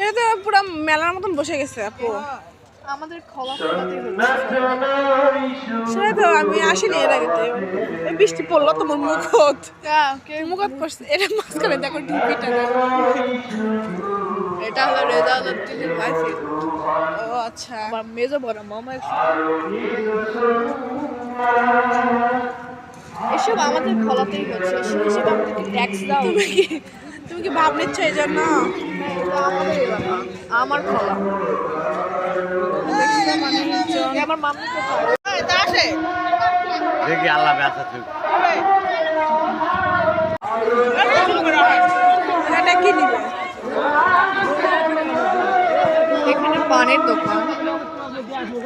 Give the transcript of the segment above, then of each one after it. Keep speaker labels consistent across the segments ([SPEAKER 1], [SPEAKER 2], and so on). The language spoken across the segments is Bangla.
[SPEAKER 1] এটা তো পুরো মেলার মতন বসে গেছে আপু।
[SPEAKER 2] আমাদের খোলা
[SPEAKER 1] সেটা তো আমি আসিনি এর আগে বৃষ্টি পড়ল তোমার মুখত। মুখত পড়ছে। এটা মাঝখানে দেখো ঢুকিটা।
[SPEAKER 2] এটা হলো রেজাউদ্দিনের ওয়াইফ
[SPEAKER 1] ও আচ্ছা।
[SPEAKER 2] আমার মেজো বড় মামা এসব আমাদের খোলাতেই হচ্ছে। এসব এসব আমাদেরকে ট্যাক্স দাও
[SPEAKER 1] তুমি কি তুমি কি ভাব নিচ্ছ এই জন্য?
[SPEAKER 2] আমার খোলা। আমার মাম্মি কোথায়?
[SPEAKER 3] দেখি আল্লাহ ব্যথা তুই
[SPEAKER 1] এটা কি নিবে?
[SPEAKER 2] এখানে পানের দোকান এখানে মাথা
[SPEAKER 1] হ্যাঁ আখের রস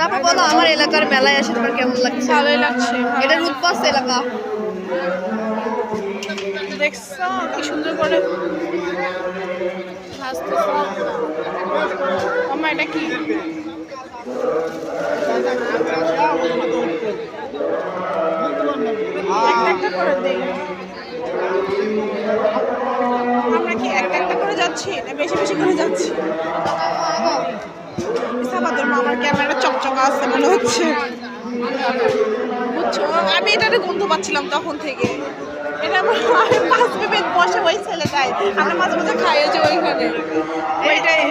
[SPEAKER 2] তারপর বলো আমার এলাকার মেলায় আসে তোমার কেমন লাগছে?
[SPEAKER 1] ভালোই লাগছে।
[SPEAKER 2] এটা রূপবাস এলাকা।
[SPEAKER 1] দেখছ কি সুন্দর করে আমার এটা কি? আমরা কি একটা একটা করে যাচ্ছি না বেশি বেশি করে যাচ্ছি? আমার ক্যামেরা চকচকা আছে মনে হচ্ছে। বুঝছ? আমি এটা গন্ধ পাচ্ছিলাম তখন থেকে। এটা আমার আমি পাঁচ মিনিট বসে ওই ছেলেটাই আমরা মাঝে মাঝে খাই যে ওইখানে। ওইটাই।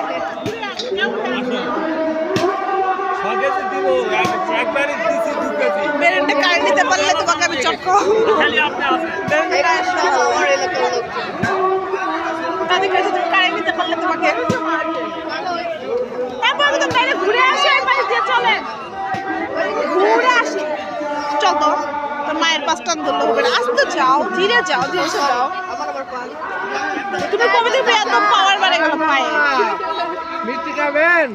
[SPEAKER 1] বেরেন্টে কাড়ি নিতে পারলে তোমাকে আমি চটকো তাদের কাছে তুমি নিতে পারলে তোমাকে। বাইরে ঘুরে আসি পাশে দিয়ে চলে। ঘুরে আসি। চল তো তোর মায়ের পাঁচ টান ধরলো। হবে না। আস্তে যাও ধীরে যাও ধীরে যাও। তুমি কবে থেকে একদম পাওয়ার বাড়ে গেল পায়ে
[SPEAKER 3] মিষ্টি খাবেন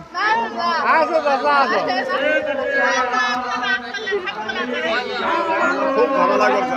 [SPEAKER 3] আসো বাবা আসো। খুব ঝামেলা করছে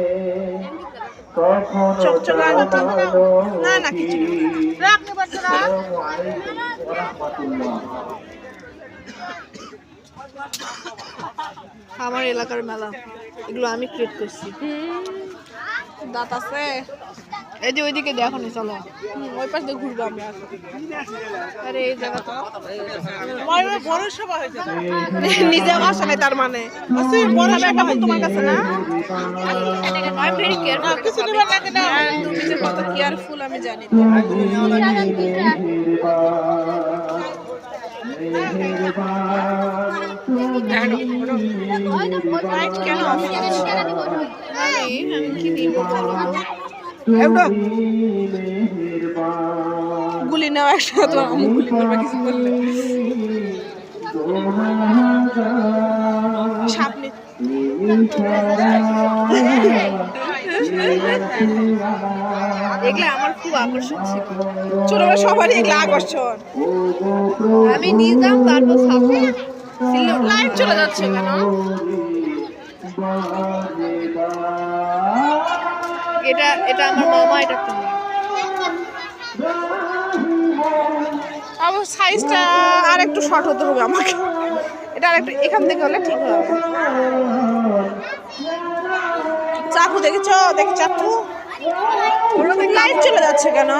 [SPEAKER 1] চকচক না না কিছু না।
[SPEAKER 2] আমার এলাকার মেলা এগুলো আমি ক্রিয়েট করছি।
[SPEAKER 1] দাঁত আছে।
[SPEAKER 2] এই যে ওইদিকে দেখো নি চলো।
[SPEAKER 1] ওই পাশ দিয়ে ঘুরবো আমরা
[SPEAKER 2] আরে এই জায়গাটা
[SPEAKER 1] বড় সভা হয়েছে। নিজে আসে নাই তার মানে। আসলে বড় হয় তোমার কাছে না?
[SPEAKER 2] আই এম ভেরি কেয়ারফুল
[SPEAKER 1] কিছু দিবার লাগে না। তুমি যে কত কেয়ারফুল আমি জানি। কেন?
[SPEAKER 2] আমি আমি কি দিব
[SPEAKER 1] গুলি নেওয়া একসাথে তো আমি গুলি করবে কিছু করলে সাপ নি-
[SPEAKER 2] এগুলো আমার খুব আকর্ষণ ছিল।
[SPEAKER 1] ছোটবেলা সবারই এগুলো আকর্ষণ।
[SPEAKER 2] আমি নিতাম তারপর
[SPEAKER 1] লাইট চলে যাচ্ছে কেন?
[SPEAKER 2] এটা এটা আমার মামা, এটা তুমি
[SPEAKER 3] আবার সাইজটা আর একটু শর্ট হতে হবে আমাকে। এটা আর এখান থেকে হলে ঠিক হবে। চাকু, দেখেছ? দেখি চাকু? লাইট চলে যাচ্ছে কেন?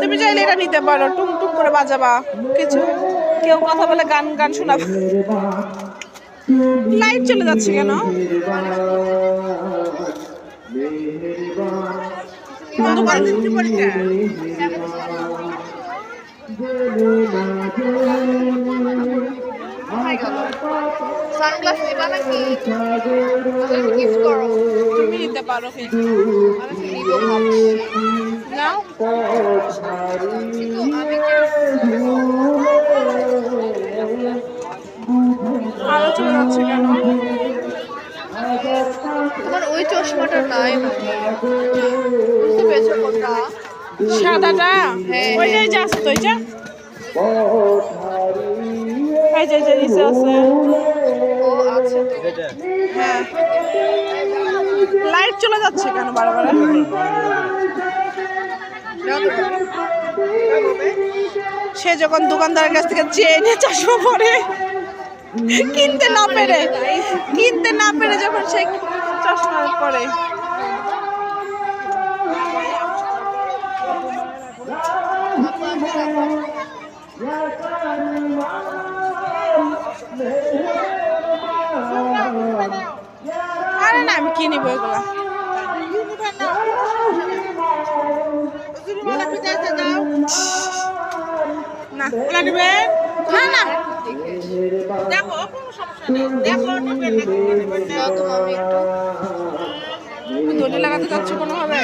[SPEAKER 3] তুমি চাইলে এটা নিতে পারো। টুক টুক করে বাজাবা। কিছু? কেউ কথা বলে গান গান শোনাবে। লাইট চলে যাচ্ছে কেন?
[SPEAKER 2] সানগ্লাস নিবা নাকি? গিফট করো।
[SPEAKER 3] তুমি নিতে পারো নাও। কেন?
[SPEAKER 2] তোমার ওই চশমাটা নাই।
[SPEAKER 3] সাদাটা?
[SPEAKER 2] হ্যাঁ,
[SPEAKER 3] ওই যে
[SPEAKER 2] হ্যাঁ।
[SPEAKER 3] যে ওই যে এই যে নিচে আছে।
[SPEAKER 2] ও আছে তো
[SPEAKER 3] হ্যাঁ। লাইট চলে যাচ্ছে কেন বারবার সে যখন দোকানদারের কাছ থেকে চেয়ে নিয়ে চশমা পরে কিনতে না পেরে কিনতে না পেরে যখন সে চশমা পরে। আরে আমি কিনিব এগুলা না না দেখো দেখো নিবেন
[SPEAKER 2] আমি একটু
[SPEAKER 3] দড়ি লাগাতে চাচ্ছ কোনোভাবে।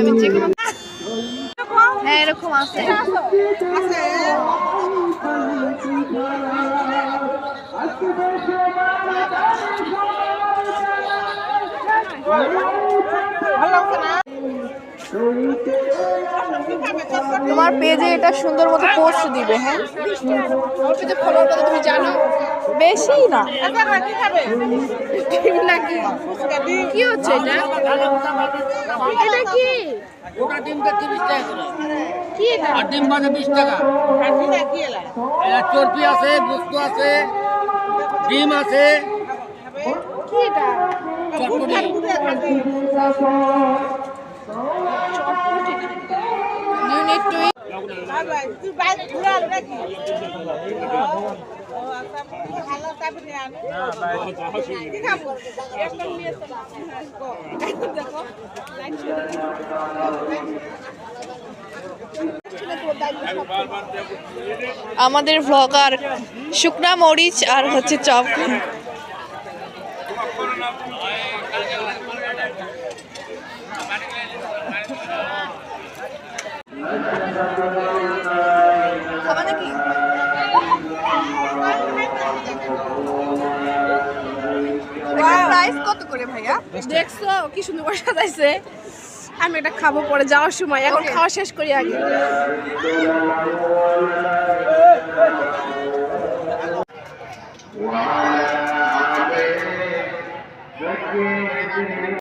[SPEAKER 2] আমি কোনো হ্যাঁ এরকম আছে। তোমার পেজে এটা সুন্দর মতো পোস্ট দিবে হ্যাঁ? তুমি জানো বেশি না
[SPEAKER 3] কি
[SPEAKER 2] হচ্ছে এটা? এটা কি?
[SPEAKER 1] ওটা ডিমটা তিরিশ টাকা
[SPEAKER 2] কি
[SPEAKER 1] আর ডিম বাজে বিশ টাকা। এটা চর্বি আছে গুস্ত আছে ডিম আছে।
[SPEAKER 2] কি এটা?
[SPEAKER 1] চটপটি।
[SPEAKER 2] আমাদের ভ্লগার শুকনা মরিচ আর হচ্ছে চপ। খাবা প্রাইস কত করে ভাইয়া?
[SPEAKER 3] দেখছ কি সুন্দর করে সাজাইছে। আমি এটা খাব পরে যাওয়ার সময় এখন খাওয়া শেষ করি আগে।